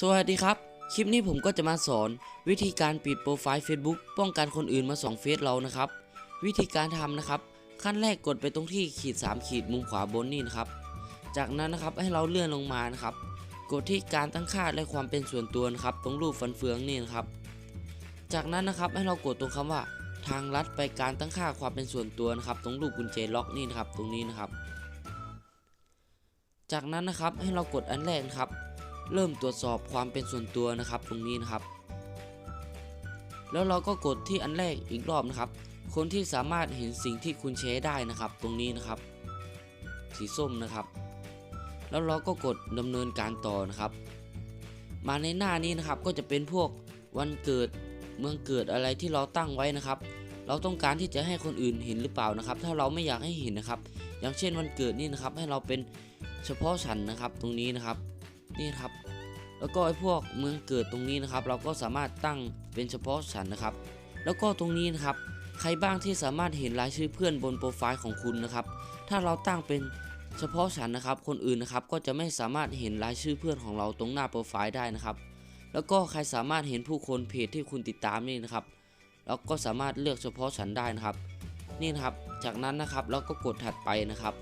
สวัสดีครับ คลิปนี้ผมก็จะมาสอน วิธีการปิดโปรไฟล์ Facebook ป้องกันคนอื่นมาส่องเฟซเรานะครับ วิธีการทำนะครับ ขั้นแรกกดไปตรงที่ขีด 3 ขีดมุมขวาบนนี่นะครับ จากนั้นนะครับให้เราเลื่อนลงมานะครับ กดที่การตั้งค่าและความเป็นส่วนตัวนะครับ ตรงรูปฟันเฟืองนี่นะครับ จากนั้นนะครับให้เรากดตรงคำว่า ทางลัดไปการตั้งค่าความเป็นส่วนตัวนะครับ ตรงรูปกุญแจล็อกนี่นะครับ ตรงนี้นะครับ จากนั้นนะครับให้เรากดอันแรกนะครับ เริ่มตรวจสอบความเป็นส่วนตัวนะครับตรงนี้นะครับ แล้วเราก็กดที่อันแรกอีกรอบนะครับ คนที่สามารถเห็นสิ่งที่คุณแชร์ได้นะครับ ตรงนี้นะครับ สีส้มนะครับ แล้วเราก็กดดำเนินการต่อนะครับ มาในหน้านี้นะครับก็จะเป็นพวกวันเกิดเมืองเกิดอะไรที่เราตั้งไว้นะครับ เราต้องการที่จะให้คนอื่นเห็นหรือเปล่านะครับ ถ้าเราไม่อยากให้เห็นนะครับ อย่างเช่นวันเกิดนี่นะครับ ให้เราเป็นเฉพาะฉันนะครับตรงนี้นะครับ นี่ครับ แล้วก็ไอ้พวกเมืองเกิดตรงนี้นะครับ เราก็สามารถตั้งเป็นเฉพาะฉันนะครับ แล้วก็ตรงนี้นะครับ ใครบ้างที่สามารถเห็นรายชื่อเพื่อนบนโปรไฟล์ของคุณนะครับ ถ้าเราตั้งเป็นเฉพาะฉันนะครับ คนอื่นนะครับก็จะไม่สามารถเห็นรายชื่อเพื่อนของเราตรงหน้าโปรไฟล์ได้นะครับ แล้วก็ใครสามารถเห็นผู้คนเพจที่คุณติดตามนี่นะครับแล้วก็สามารถเลือกเฉพาะฉันได้นะครับ นี่นะครับ จากนั้นนะครับเราก็กดถัดไปนะครับ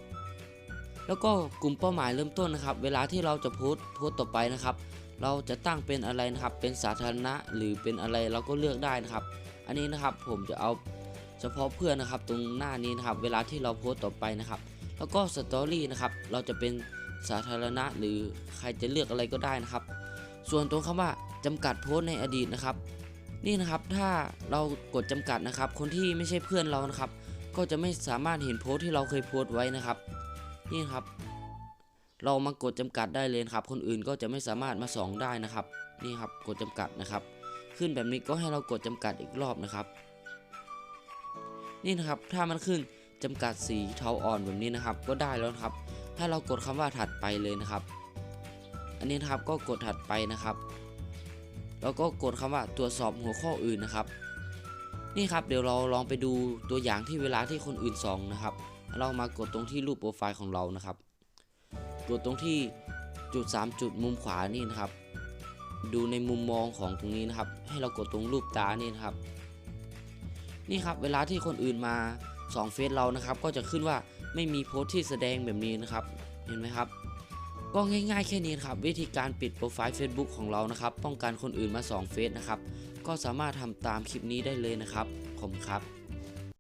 แล้วก็กลุ่มเป้าหมายเริ่มต้นนะครับ เวลาที่เราจะโพสต์โพสต์ต่อไปนะครับ เราจะตั้งเป็นอะไรนะครับ เป็นสาธารณะหรือเป็นอะไรเราก็เลือกได้นะครับ อันนี้นะครับผมจะเอาเฉพาะเพื่อนนะครับ ตรงหน้านี้นะครับ เวลาที่เราโพสต์ต่อไปนะครับ แล้วก็สตอรี่นะครับ เราจะเป็นสาธารณะหรือใครจะเลือกอะไรก็ได้นะครับ ส่วนตรงคำว่าจำกัดโพสต์ในอดีตนะครับ นี่นะครับถ้าเรากดจำกัดนะครับ คนที่ไม่ใช่เพื่อนเรานะครับ ก็จะไม่สามารถเห็นโพสต์ที่เราเคยโพสต์ไว้นะครับ นี่ครับ เรามากดจำกัดได้เลยครับ คนอื่นก็จะไม่สามารถมาส่องได้นะครับ นี่ครับกดจำกัดนะครับ ขึ้นแบบนี้ก็ให้เรากดจำกัดอีกรอบนะครับ นี่นะครับถ้ามันขึ้นจำกัดสีเทาอ่อนแบบนี้นะครับ ก็ได้แล้วครับ ถ้าเรากดคำว่าถัดไปเลยนะครับ อันนี้นะครับก็กดถัดไปนะครับแล้วก็กดคำว่าตรวจสอบหัวข้ออื่นนะครับ นี่ครับเดี๋ยวเราลองไปดูตัวอย่างที่เวลาที่คนอื่นส่องนะครับ เรามากดตรงที่รูปโปรไฟล์ของเรานะครับ กดตรงที่จุด 3 จุดมุมขวานี่นะครับ ดูในมุมมองของตรงนี้นะครับ ให้เรากดตรงรูปตานี่นะครับ นี่ครับเวลาที่คนอื่นมาสองเฟซเรานะครับ ก็จะขึ้นว่าไม่มีโพสต์ที่แสดงแบบนี้นะครับ เห็นไหมครับ ก็ง่ายๆแค่นี้นครับ วิธีการปิดโปรไฟล์ Facebook ของเรานะครับ ป้องกันคนอื่นมาสองเฟซนะครับ ก็สามารถทำตามคลิปนี้ได้เลยนะครับผมครับ